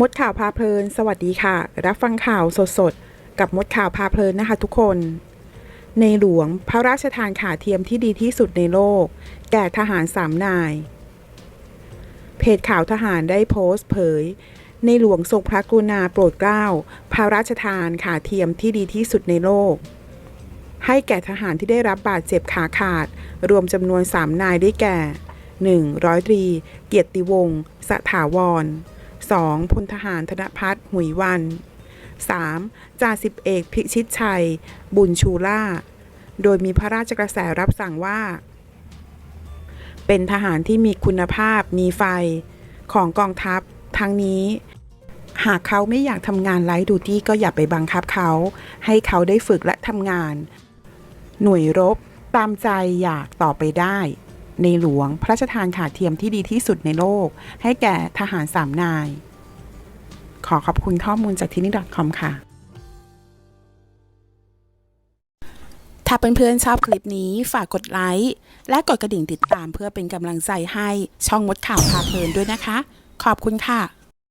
มดข่าวพาเพลิน สวัสดีค่ะ รับฟังข่าวสดๆ กับมดข่าวพาเพลินนะคะทุกคน ในหลวงพระราชทานขาเทียมที่ดีที่สุดในโลก แก่ทหารสามนาย เพจข่าวทหารได้โพสต์เผย ในหลวงทรงพระกรุณาโปรดเกล้า พระราชทานขาเทียมที่ดีที่สุดในโลก ให้แก่ทหารที่ได้รับบาดเจ็บขาขาด รวมจำนวน3นายได้แก่ 1. ร้อยตรี เกียรติวงศ์สถาวร 2. พลทหารธนพัฒน์หุยวัน 3. จ่าสิบเอกพิชิตชัย บุญชูล่า โดยมีพระราชกระแสรับสั่งว่า เป็นทหารที่มีคุณภาพมีไฟของกองทัพ ทั้งนี้ หากเขาไม่อยากทำงานไลท์ดูตี้ก็อย่าไปบังคับเขา ให้เขาได้ฝึกและทำงาน หน่วยรบตามใจอยากต่อไปได้ ในหลวง พระราชทานขาเทียมที่ดีที่สุดในโลก ให้แก่ทหารสามนาย ขอขอบคุณข้อมูลจากที่นี่ .com ค่ะ ถ้าเพื่อนๆชอบคลิปนี้ฝากกดไลค์และกดกระดิ่งติดตามเพื่อเป็นกำลังใจให้ช่องมดข่าวพาเพลินด้วยนะคะ ขอบคุณค่ะ